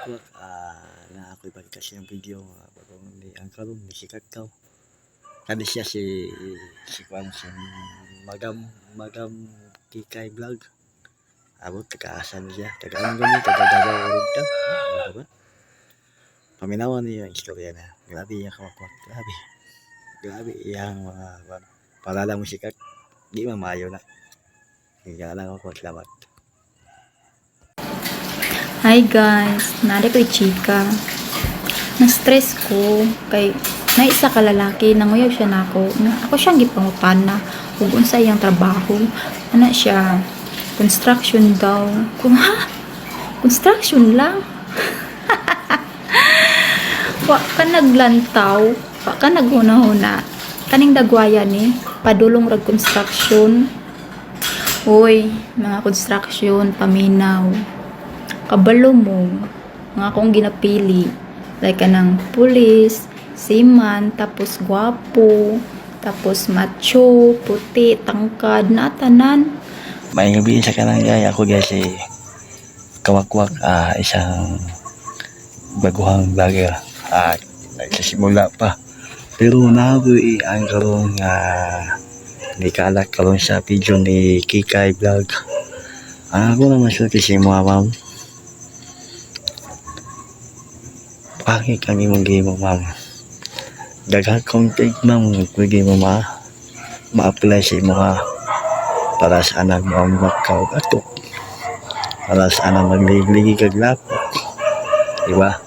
kawakwak ah na ako'y pagkasi ng video uh, bagong ni ang karon ni si Kakao. Kani siya si si kwan si Magam Magam Kikay Vlog. Abot taga-asa niya taga ang gani taga Davao rin ka ano ba? Paminawan niya ang istorya na. Grabe yung kawakwak grabe. Grabe yung mga uh, para lang musikat di mamayo na. Hindi ka lang ako salamat Hi guys, nari ko'y chika. Na-stress ko kay na isa ka lalaki nanguyaw siya nako. Na ako siyang gipangutan na ug unsa iyang trabaho. Ana siya construction daw. Kung ha? Construction lang. Wa ka naglantaw, wa ka naghuna-huna. Kaning dagwaya ni padulong rag construction. Uy, mga construction, paminaw kabalo mo nga akong ginapili. Like kanang pulis seaman tapos gwapo tapos macho puti tangkad na tanan May gabi sa kanang gaya ako guys si Kawakwak ah isang baguhang vlogger at nagsisimula pa. Pero nabuhi ang karon nga ni kalak karon sa video ni Kikay Vlog. Ako naman sa si mga ma'am pangit kami mong game ma'am daghang content ma'am pwede mo ma ma-apply sa mga para sa anak mo ang makaw ato. Para sa anak magligi kag lapok di ba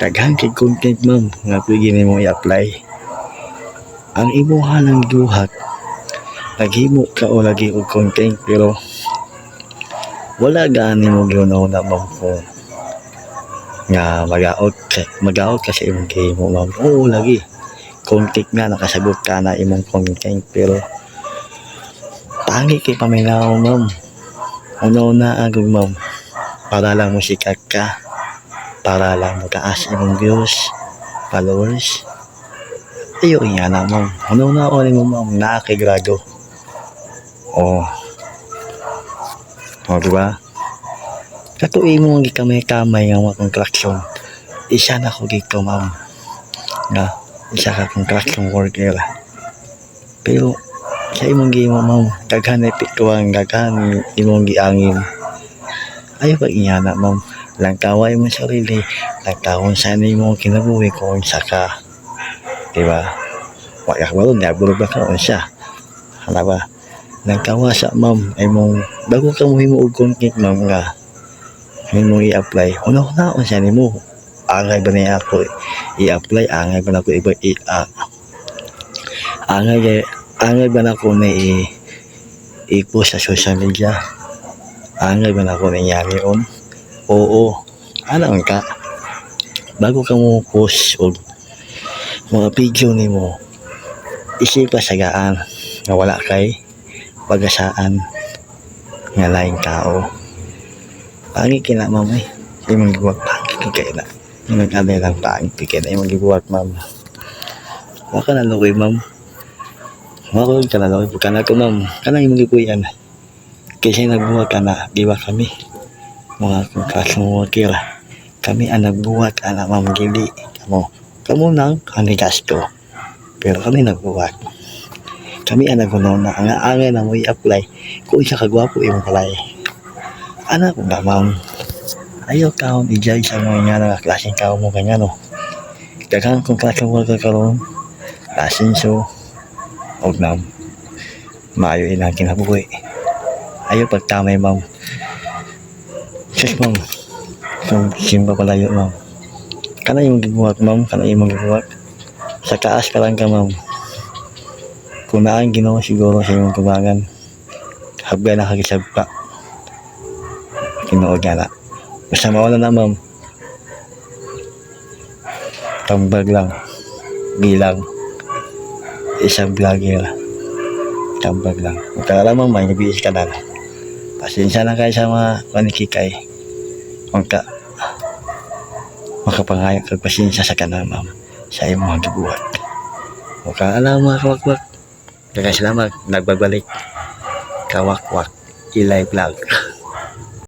daghang content ma'am nga pwede nimo i-apply. Ang imuha ng duhat naghimo ka o lagi og content pero wala gani mo ginuuna ma'am kung nga magaot ka magaot ka sa imong game. Mo ma'am oo lagi. Content nga nakasagot ka na imong content pero tangi kay paminaw ma'am. Ano na agad ma'am? Para lang mo sikat ka. Para lang mataas imong views followers. Ayo nga na ma'am. Ano na ako mo ma'am? Nakagrado oh. Oh diba katuloy mo ang gikamay-kamay nga mga construction isa na ko dito ma'am. Nga isa ka construction worker pero sa imong gimo ma'am daghan na pituang daghan imong giangin. Ayo pa inyana ma'am? Lang kaway mo sarili lang tawon sa nimo kinabuhi kung unsa ka. Di ba wa ka wala na bulog ba ka unsa hala ba? Lang kawasa ma'am ay mong bago ka mo himo og content ma'am nga imong i-apply uno na unsa nimo angay ba niya ako? I-apply angay ba na ako? Iba i uh, angay angay ba na ako na i i-post sa social media? Angay ba na ako nangyari on oo. Ano ka? Bago ka mo post og mga video nimo isipa sagaan nga wala kay pagasaan nga laing tao pangi kina mamay imong gibuhat pangi kay na. Imong kanay lang pangi kay na imong gibuhat ma'am wa ka na lukoy ma'am wa ko ka na lukoy ka na ko ma'am kana imong gipuyan kasi nagbuhat ka na. Di ba kami. Mga kasong wakil kami ang nagbuhat anak ma'am gili. Kamo kamo nang kani gasto pero kami nagbuhat kami ang nagunaw na ang angay na mo i-apply kung isa kagwapo imong kalay anak ma'am? Ayaw kaon i-judge sa mga nga nga klaseng kao mo kanya no? Daghang kung klaseng mo kakaroon lasinso og nam maayo ilang kinabuhi. Ayaw pagtamay ma'am. Sus ma'am. Kung simba palayo ma'am. Kana yung gibuhat ma'am? Kana yung gibuhat sa taas ka lang ka ma'am. Kung naan ginawa siguro sa iyong kubangan habga na kagisagpa na. Basta mawala na ma'am. Tambag lang. Bilang. Isang vlogger. Tambag lang. Kung kala ma'am, may nabihis ka na. Pasensya na kayo sa mga manikikay. Kung ka makapangayag kag pasensya sa kanan ma'am sa iyong mga gibuhat. Kung kala mga kawakwak. Kaya salamat. Nagbabalik. Kawakwak. Ilay vlog.